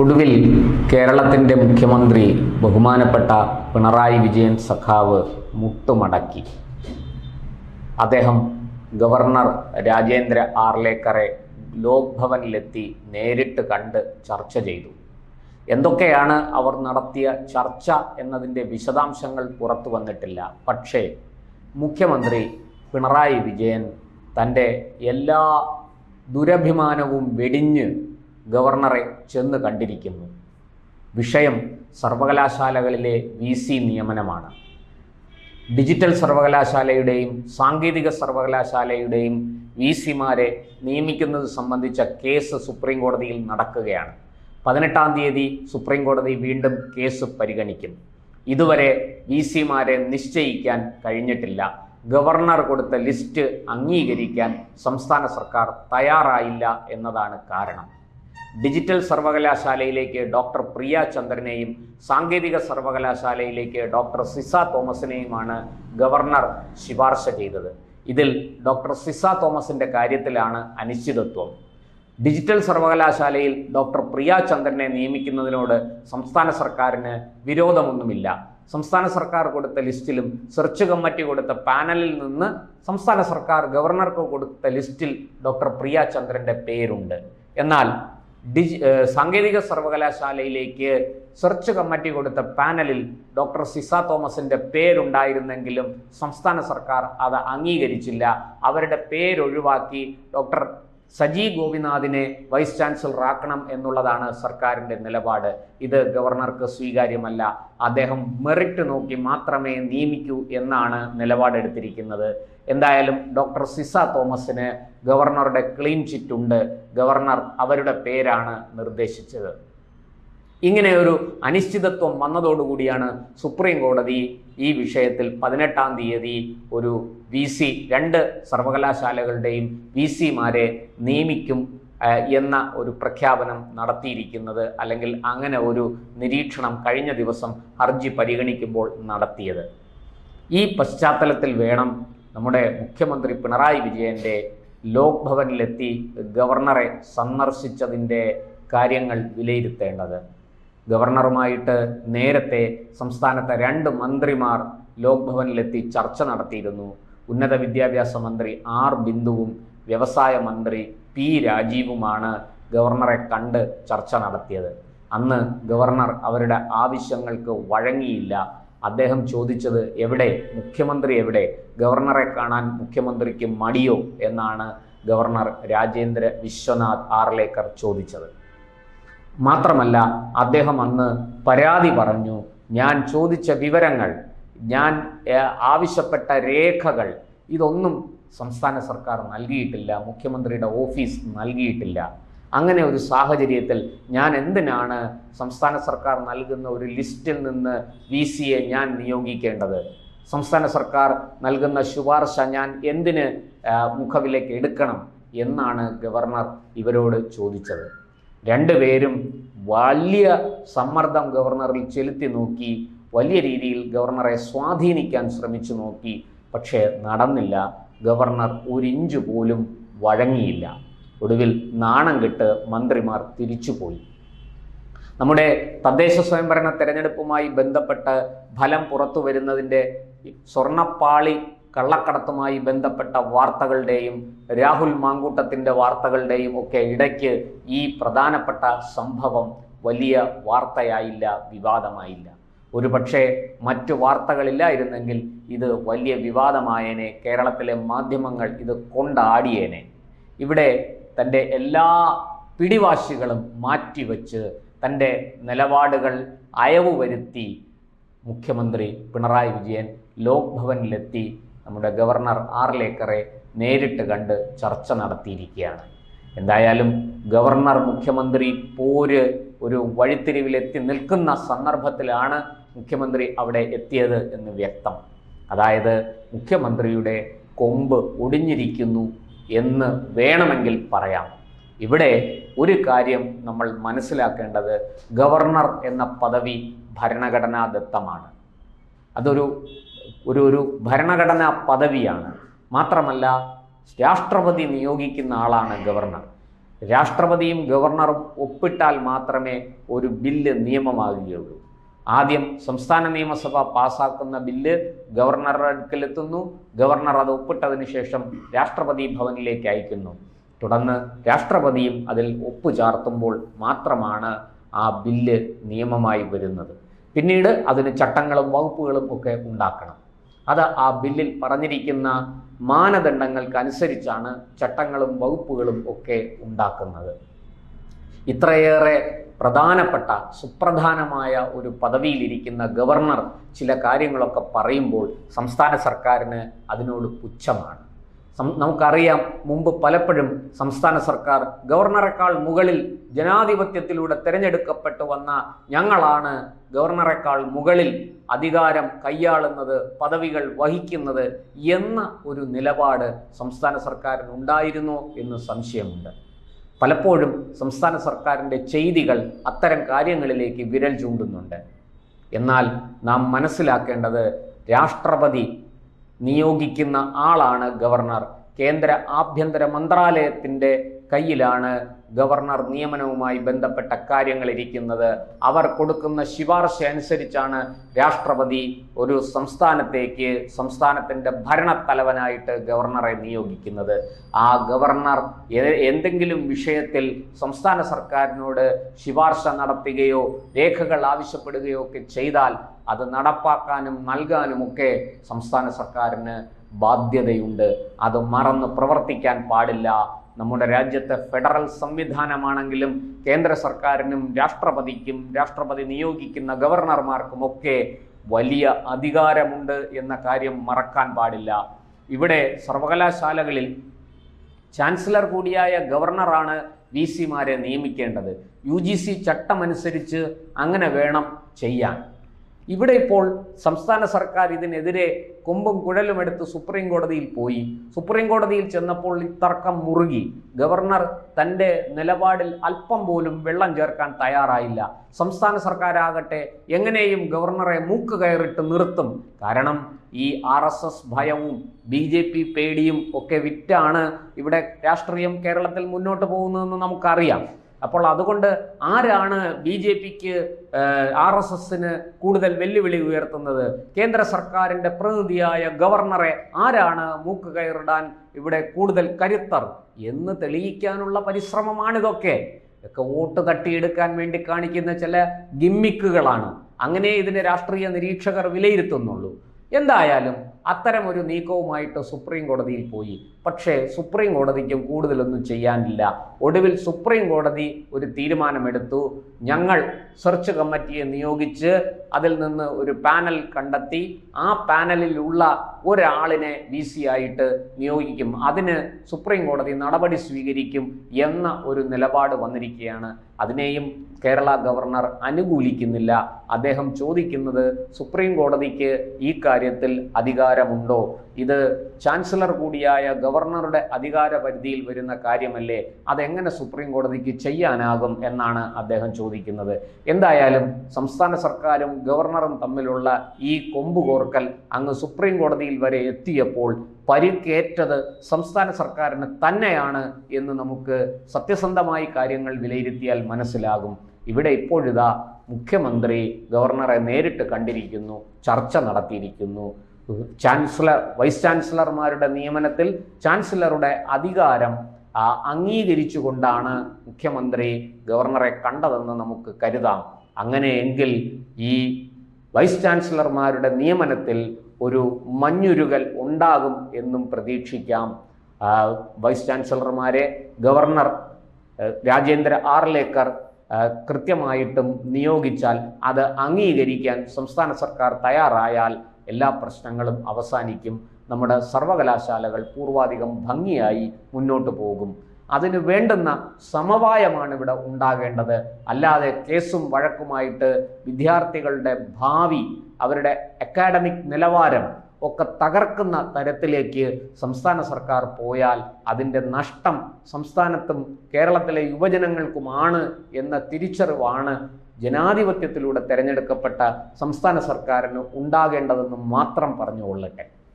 ഒടുവിൽ കേരളത്തിന്റെ മുഖ്യമന്ത്രി ബഹുമാനപ്പെട്ട പിണറായി വിജയൻ സഖാവ് മുട്ടുമടക്കി. അദ്ദേഹം ഗവർണർ രാജേന്ദ്ര ആർലേക്കറെ ലോക് ഭവനിലെത്തി നേരിട്ട് കണ്ട് ചർച്ച ചെയ്തു. എന്തൊക്കെയാണ് അവർ നടത്തിയ ചർച്ച എന്നതിന്റെ വിശദാംശങ്ങൾ പുറത്തു വന്നിട്ടില്ല. പക്ഷേ മുഖ്യമന്ത്രി പിണറായി വിജയൻ തന്റെ എല്ലാ ദുരഭിമാനവും വെടിഞ്ഞ് ഗവർണറെ ചെന്ന് കണ്ടിരിക്കുന്നു. വിഷയം സർവകലാശാലകളിലെ വി സി നിയമനമാണ്. ഡിജിറ്റൽ സർവകലാശാലയുടെയും സാങ്കേതിക സർവകലാശാലയുടെയും വി സിമാരെ നിയമിക്കുന്നത് സംബന്ധിച്ച കേസ് സുപ്രീം കോടതിയിൽ നടക്കുകയാണ്. പതിനെട്ടാം തീയതി സുപ്രീം കോടതി വീണ്ടും കേസ് പരിഗണിക്കും ഇതുവരെ വി സിമാരെ നിശ്ചയിക്കാൻ കഴിഞ്ഞിട്ടില്ല. ഗവർണർ കൊടുത്ത ലിസ്റ്റ് അംഗീകരിക്കാൻ സംസ്ഥാന സർക്കാർ തയ്യാറായില്ല എന്നതാണ് കാരണം. ഡിജിറ്റൽ സർവകലാശാലയിലേക്ക് ഡോക്ടർ പ്രിയ ചന്ദ്രനെയും സാങ്കേതിക സർവകലാശാലയിലേക്ക് ഡോക്ടർ സിസ തോമസിനെയുമാണ് ഗവർണർ ശുപാർശ ചെയ്തത്. ഇതിൽ ഡോക്ടർ സിസ തോമസിന്റെ കാര്യത്തിലാണ് അനിശ്ചിതത്വം. ഡിജിറ്റൽ സർവകലാശാലയിൽ ഡോക്ടർ പ്രിയ ചന്ദ്രനെ നിയമിക്കുന്നതിനോട് സംസ്ഥാന സർക്കാരിന് വിരോധമൊന്നുമില്ല. സംസ്ഥാന സർക്കാർ കൊടുത്ത ലിസ്റ്റിലും സെർച്ച് കമ്മിറ്റി കൊടുത്ത പാനലിൽ നിന്ന് സംസ്ഥാന സർക്കാർ ഗവർണർക്ക് കൊടുത്ത ലിസ്റ്റിൽ ഡോക്ടർ പ്രിയ ചന്ദ്രന്റെ പേരുണ്ട്. എന്നാൽ ഡിജി സാങ്കേതിക സർവകലാശാലയിലേക്ക് സെർച്ച് കമ്മിറ്റി കൊടുത്ത പാനലിൽ ഡോക്ടർ സിസ തോമസിന്റെ പേരുണ്ടായിരുന്നെങ്കിലും സംസ്ഥാന സർക്കാർ അത് അംഗീകരിച്ചില്ല. അവരുടെ പേരൊഴിവാക്കി ഡോക്ടർ സജി ഗോപിനാഥിനെ വൈസ് ചാൻസലർ ആക്കണം എന്നുള്ളതാണ് സർക്കാരിന്റെ നിലപാട്. ഇത് ഗവർണർക്ക് സ്വീകാര്യമല്ല. അദ്ദേഹം മെറിറ്റ് നോക്കി മാത്രമേ നിയമിക്കൂ എന്നാണ് നിലപാടെടുത്തിരിക്കുന്നത്. എന്തായാലും ഡോക്ടർ സിസ തോമസിന് ഗവർണറുടെ ക്ലീൻ ചിറ്റ് ഉണ്ട്. ഗവർണർ അവരുടെ പേരാണ് നിർദ്ദേശിച്ചത്. ഇങ്ങനെ ഒരു അനിശ്ചിതത്വം വന്നതോടുകൂടിയാണ് സുപ്രീം കോടതി ഈ വിഷയത്തിൽ പതിനെട്ടാം തീയതി ഒരു വി സി രണ്ട് സർവകലാശാലകളുടെയും വി സിമാരെ നിയമിക്കും എന്ന ഒരു പ്രഖ്യാപനം നടത്തിയിരിക്കുന്നത് അല്ലെങ്കിൽ അങ്ങനെ ഒരു നിരീക്ഷണം കഴിഞ്ഞ ദിവസം ഹർജി പരിഗണിക്കുമ്പോൾ നടത്തിയത്. ഈ പശ്ചാത്തലത്തിൽ വേണം നമ്മുടെ മുഖ്യമന്ത്രി പിണറായി വിജയന്റെ ലോക് ഭവനിലെത്തി ഗവർണറെ സന്ദർശിച്ചതിന്റെ കാര്യങ്ങൾ വിലയിരുത്തേണ്ടത്. ഗവർണറുമായിട്ട് നേരത്തെ സംസ്ഥാനത്തെ രണ്ട് മന്ത്രിമാർ ലോക്ഭവനിലെത്തി ചർച്ച നടത്തിയിരുന്നു. ഉന്നത വിദ്യാഭ്യാസ മന്ത്രി ആർ ബിന്ദുവും വ്യവസായ മന്ത്രി പി രാജീവുമാണ് ഗവർണറെ കണ്ട് ചർച്ച നടത്തിയത്. അന്ന് ഗവർണർ അവരുടെ ആവശ്യങ്ങൾക്ക് വഴങ്ങിയില്ല. അദ്ദേഹം ചോദിച്ചത് എവിടെ മുഖ്യമന്ത്രി എവിടെ? ഗവർണറെ കാണാൻ മുഖ്യമന്ത്രിക്ക് മടിയോ? എന്നാണ് ഗവർണർ രാജേന്ദ്ര വിശ്വനാഥ് ആർലേക്കർ ചോദിച്ചത്. മാത്രമല്ല അദ്ദേഹം അന്ന് പരാതി പറഞ്ഞു ഞാൻ ചോദിച്ച വിവരങ്ങൾ ഞാൻ ആവശ്യപ്പെട്ട രേഖകൾ ഇതൊന്നും സംസ്ഥാന സർക്കാർ നൽകിയിട്ടില്ല മുഖ്യമന്ത്രിയുടെ ഓഫീസ് നൽകിയിട്ടില്ല. അങ്ങനെ ഒരു സാഹചര്യത്തിൽ ഞാൻ എന്തിനാണ് സംസ്ഥാന സർക്കാർ നൽകുന്ന ഒരു ലിസ്റ്റിൽ നിന്ന് വി സിയെ ഞാൻ നിയോഗിക്കേണ്ടത്? സംസ്ഥാന സർക്കാർ നൽകുന്ന ശുപാർശ ഞാൻ എന്തിന് മുഖവിലേക്ക് എടുക്കണം? എന്നാണ് ഗവർണർ ഇവരോട് ചോദിച്ചത്. രണ്ടുപേരും വലിയ സമ്മർദ്ദം ഗവർണറിൽ ചെലുത്തി നോക്കി വലിയ രീതിയിൽ ഗവർണറെ സ്വാധീനിക്കാൻ ശ്രമിച്ചു നോക്കി. പക്ഷേ നടന്നില്ല. ഗവർണർ ഒരു ഇഞ്ച് പോലും വഴങ്ങിയില്ല. ഒടുവിൽ നാണം കെട്ട് മന്ത്രിമാർ തിരിച്ചുപോയി. നമ്മുടെ തദ്ദേശ സ്വയംഭരണ തെരഞ്ഞെടുപ്പുമായി ബന്ധപ്പെട്ട് ഫലം പുറത്തു വരുന്നതിന്റെ സ്വർണപ്പാളി കള്ളക്കടത്തുമായി ബന്ധപ്പെട്ട വാർത്തകളുടെയും രാഹുൽ മാങ്കൂട്ടത്തിന്റെ വാർത്തകളുടെയും ഒക്കെ ഇടയ്ക്ക് ഈ പ്രധാനപ്പെട്ട സംഭവം വലിയ വാർത്തയായില്ല വിവാദമായില്ല. ഒരു പക്ഷേ മറ്റു വാർത്തകളില്ലായിരുന്നെങ്കിൽ ഇത് വലിയ വിവാദമായേനെ കേരളത്തിലെ മാധ്യമങ്ങൾ ഇത് കൊണ്ടാടിയേനെ. ഇവിടെ തന്റെ എല്ലാ പിടിവാശികളും മാറ്റിവെച്ച് തന്റെ നിലപാടുകൾ അയവ് വരുത്തി മുഖ്യമന്ത്രി പിണറായി വിജയൻ ലോക് ഭവനിലെത്തി നമ്മുടെ ഗവർണർ ആർ ലേക്കറെ നേരിട്ട് കണ്ട് ചർച്ച നടത്തിയിരിക്കുകയാണ്. എന്തായാലും ഗവർണർ മുഖ്യമന്ത്രി പോര് ഒരു വഴിത്തിരിവിലെത്തി നിൽക്കുന്ന സന്ദർഭത്തിലാണ് മുഖ്യമന്ത്രി അവിടെ എത്തിയത് എന്ന് വ്യക്തം. അതായത് മുഖ്യമന്ത്രിയുടെ കൊമ്പ് ഒടിഞ്ഞിരിക്കുന്നു എന്ന് വേണമെങ്കിൽ പറയാം. ഇവിടെ ഒരു കാര്യം നമ്മൾ മനസ്സിലാക്കേണ്ടത് ഗവർണർ എന്ന പദവി ഭരണഘടനാദത്തമാണ് അതൊരു ഒരു ഒരു ഭരണഘടനാ പദവിയാണ്. മാത്രമല്ല രാഷ്ട്രപതി നിയോഗിക്കുന്ന ആളാണ് ഗവർണർ. രാഷ്ട്രപതിയും ഗവർണറും ഒപ്പിട്ടാൽ മാത്രമേ ഒരു ബില്ല് നിയമമാകുകയുള്ളൂ. ആദ്യം സംസ്ഥാന നിയമസഭ പാസാക്കുന്ന ബില്ല് ഗവർണറുടെ അടുക്കലെത്തുന്നു. ഗവർണർ അത് ഒപ്പിട്ടതിന് ശേഷം രാഷ്ട്രപതി ഭവനിലേക്ക് അയക്കുന്നു. തുടർന്ന് രാഷ്ട്രപതിയും അതിൽ ഒപ്പ് ചാർത്തുമ്പോൾ മാത്രമാണ് ആ ബില്ല് നിയമമായി വരുന്നത്. പിന്നീട് അതിന് ചട്ടങ്ങളും വകുപ്പുകളും ഒക്കെ ഉണ്ടാക്കണം. അത് ആ ബില്ലിൽ പറഞ്ഞിരിക്കുന്ന മാനദണ്ഡങ്ങൾക്കനുസരിച്ചാണ് ചട്ടങ്ങളും വകുപ്പുകളും ഒക്കെ ഉണ്ടാക്കുന്നത്. ഇത്രയേറെ പ്രധാനപ്പെട്ട സുപ്രധാനമായ ഒരു പദവിയിലിരിക്കുന്ന ഗവർണർ ചില കാര്യങ്ങളൊക്കെ പറയുമ്പോൾ സംസ്ഥാന സർക്കാരിന് അതിനോട് പുച്ഛമാണ്. നമുക്കറിയാം മുമ്പ് പലപ്പോഴും സംസ്ഥാന സർക്കാർ ഗവർണറെക്കാൾ മുകളിൽ ജനാധിപത്യത്തിലൂടെ തിരഞ്ഞെടുക്കപ്പെട്ടു വന്ന ഞങ്ങളാണ് ഗവർണറെക്കാൾ മുകളിൽ അധികാരം കൈയാളുന്നത് പദവികൾ വഹിക്കുന്നത് എന്ന ഒരു നിലപാട് സംസ്ഥാന സർക്കാരിന് ഉണ്ടായിരുന്നോ എന്ന് സംശയമുണ്ട്. പലപ്പോഴും സംസ്ഥാന സർക്കാരിന്റെ ചെയ്തികൾ അത്തരം കാര്യങ്ങളിലേക്ക് വിരൽ ചൂണ്ടുന്നുണ്ട്. എന്നാൽ നാം മനസ്സിലാക്കേണ്ടത് രാഷ്ട്രപതി നിയോഗിക്കുന്ന ആളാണ് ഗവർണർ. കേന്ദ്ര ആഭ്യന്തര മന്ത്രാലയത്തിന്റെ കയ്യിലാണ് ഗവർണർ നിയമനവുമായി ബന്ധപ്പെട്ട കാര്യങ്ങൾ ഇരിക്കുന്നത്. അവർ കൊടുക്കുന്ന ശുപാർശ അനുസരിച്ചാണ് രാഷ്ട്രപതി ഒരു സംസ്ഥാനത്തേക്ക് സംസ്ഥാനത്തിന്റെ ഭരണത്തലവനായിട്ട് ഗവർണറെ നിയോഗിക്കുന്നത്. ആ ഗവർണർ എന്തെങ്കിലും വിഷയത്തിൽ സംസ്ഥാന സർക്കാരിനോട് ശുപാർശ നടത്തുകയോ രേഖകൾ ആവശ്യപ്പെടുകയോ ഒക്കെ ചെയ്താൽ അത് നടപ്പാക്കാനും നൽകാനുമൊക്കെ സംസ്ഥാന സർക്കാരിന് ബാധ്യതയുണ്ട്. അത് മറന്ന് പ്രവർത്തിക്കാൻ പാടില്ല. നമ്മുടെ രാജ്യത്തെ ഫെഡറൽ സംവിധാനമാണെങ്കിലും കേന്ദ്ര സർക്കാരിനും രാഷ്ട്രപതിക്കും രാഷ്ട്രപതി നിയോഗിക്കുന്ന ഗവർണർമാർക്കുമൊക്കെ വലിയ അധികാരമുണ്ട് എന്ന കാര്യം മറക്കാൻ പാടില്ല. ഇവിടെ സർവകലാശാലകളിൽ ചാൻസലർ കൂടിയായ ഗവർണറാണ് വി സിമാരെ നിയമിക്കേണ്ടത്. യു ജി സി ചട്ടമനുസരിച്ച് അങ്ങനെ വേണം ചെയ്യാൻ. ഇവിടെ ഇപ്പോൾ സംസ്ഥാന സർക്കാർ ഇതിനെതിരെ കൊമ്പും കുഴലും എടുത്ത് സുപ്രീം കോടതിയിൽ പോയി. സുപ്രീം കോടതിയിൽ ചെന്നപ്പോൾ ഈ തർക്കം മുറുകി. ഗവർണർ തന്റെ നിലപാടിൽ അല്പം പോലും വെള്ളം ചേർക്കാൻ തയ്യാറായില്ല. സംസ്ഥാന സർക്കാരാകട്ടെ എങ്ങനെയും ഗവർണറെ മൂക്ക് കയറിട്ട് നിർത്തും. കാരണം ഈ ആർ എസ് എസ് ഭയവും ബി ജെ പി പേടിയും ഒക്കെ വിറ്റാണ് ഇവിടെ രാഷ്ട്രീയം കേരളത്തിൽ മുന്നോട്ട് പോകുന്നതെന്ന് നമുക്കറിയാം. അപ്പോൾ അതുകൊണ്ട് ആരാണ് ബി ജെ പിക്ക് ആർ എസ് എസിന് കൂടുതൽ വെല്ലുവിളി ഉയർത്തുന്നത്? കേന്ദ്ര സർക്കാരിന്റെ പ്രതിനിധിയായ ഗവർണറെ ആരാണ് മൂക്ക് കയറിടാൻ ഇവിടെ കൂടുതൽ കരുത്തർ? എന്ന് തെളിയിക്കാനുള്ള പരിശ്രമമാണിതൊക്കെ. ഒക്കെ വോട്ട് തട്ടിയെടുക്കാൻ വേണ്ടി കാണിക്കുന്ന ചില ഗിമ്മിക്കുകളാണ്. അങ്ങനെ ഇതിനെ രാഷ്ട്രീയ നിരീക്ഷകർ വിലയിരുത്തുന്നുള്ളൂ. എന്തായാലും അത്തരം ഒരു നീക്കവുമായിട്ട് സുപ്രീം കോടതിയിൽ പോയി. പക്ഷേ സുപ്രീം കോടതിക്കും കൂടുതലൊന്നും ചെയ്യാനില്ല. ഒടുവിൽ സുപ്രീം കോടതി ഒരു തീരുമാനമെടുത്തു. ഞങ്ങൾ സെർച്ച് കമ്മിറ്റിയെ നിയോഗിച്ച് അതിൽ നിന്ന് ഒരു പാനൽ കണ്ടെത്തി. ആ പാനലിലുള്ള ഒരാളിനെ വി സി ആയിട്ട് നിയോഗിക്കും. അതിന് സുപ്രീം കോടതി നടപടി സ്വീകരിക്കും എന്ന ഒരു നിലപാട് വന്നിരിക്കുകയാണ്. അതിനെയും കേരള ഗവർണർ അനുകൂലിക്കുന്നില്ല. അദ്ദേഹം ചോദിക്കുന്നത് സുപ്രീം കോടതിക്ക് ഈ കാര്യത്തിൽ അധികാരമുണ്ടോ? ഇത് ചാൻസലർ കൂടിയായ ഗവർണറുടെ അധികാര പരിധിയിൽ വരുന്ന കാര്യമല്ലേ? അതെങ്ങനെ സുപ്രീം കോടതിക്ക് ചെയ്യാനാകും എന്നാണ് അദ്ദേഹം ചോദിക്കുന്നത്. എന്തായാലും സംസ്ഥാന സർക്കാരും ഗവർണറും തമ്മിലുള്ള ഈ കൊമ്പുകോർക്കൽ അങ്ങ് സുപ്രീം കോടതിയിൽ വരെ എത്തിയപ്പോൾ പരിക്കേറ്റത് സംസ്ഥാന സർക്കാരിന് തന്നെയാണ് എന്ന് നമുക്ക് സത്യസന്ധമായി കാര്യങ്ങൾ വിലയിരുത്തിയാൽ മനസ്സിലാകും. ഇവിടെ ഇപ്പോഴിതാ മുഖ്യമന്ത്രി ഗവർണറെ നേരിട്ട് കണ്ടിരിക്കുന്നു ചർച്ച നടത്തിയിരിക്കുന്നു. ചാൻസലർ വൈസ് ചാൻസലർമാരുടെ നിയമനത്തിൽ ചാൻസലറുടെ അധികാരം അംഗീകരിച്ചുകൊണ്ടാണ് മുഖ്യമന്ത്രി ഗവർണറെ കണ്ടതെന്ന് നമുക്ക് കരുതാം. അങ്ങനെയെങ്കിൽ ഈ വൈസ് ചാൻസലർമാരുടെ നിയമനത്തിൽ ഒരു മഞ്ഞുരുകൽ ഉണ്ടാകും എന്നും പ്രതീക്ഷിക്കാം. വൈസ് ചാൻസലർമാരെ ഗവർണർ രാജേന്ദ്ര ആർലേക്കർ കൃത്യമായിട്ടും നിയോഗിച്ചാൽ അത് അംഗീകരിക്കാൻ സംസ്ഥാന സർക്കാർ തയ്യാറായാൽ എല്ലാ പ്രശ്നങ്ങളും അവസാനിക്കും. നമ്മുടെ സർവകലാശാലകൾ പൂർവാധികം ഭംഗിയായി മുന്നോട്ട് പോകും. അതിന് വേണ്ടുന്ന സമവായമാണ് ഇവിടെ ഉണ്ടാകേണ്ടത്. അല്ലാതെ കേസും വഴക്കുമായിട്ട് വിദ്യാർത്ഥികളുടെ ഭാവി അവരുടെ അക്കാഡമിക് നിലവാരം ഒക്കെ തകർക്കുന്ന തരത്തിലേക്ക് സംസ്ഥാന സർക്കാർ പോയാൽ അതിന്റെ നഷ്ടം സംസ്ഥാനത്തും കേരളത്തിലെ യുവജനങ്ങൾക്കുമാണ് എന്ന തിരിച്ചറിവാണ് ജനാധിപത്യത്തിലൂടെ തിരഞ്ഞെടുക്കപ്പെട്ട സംസ്ഥാന സർക്കാരിന് ഉണ്ടാകേണ്ടതെന്ന് മാത്രം പറഞ്ഞുകൊള്ളട്ടെ.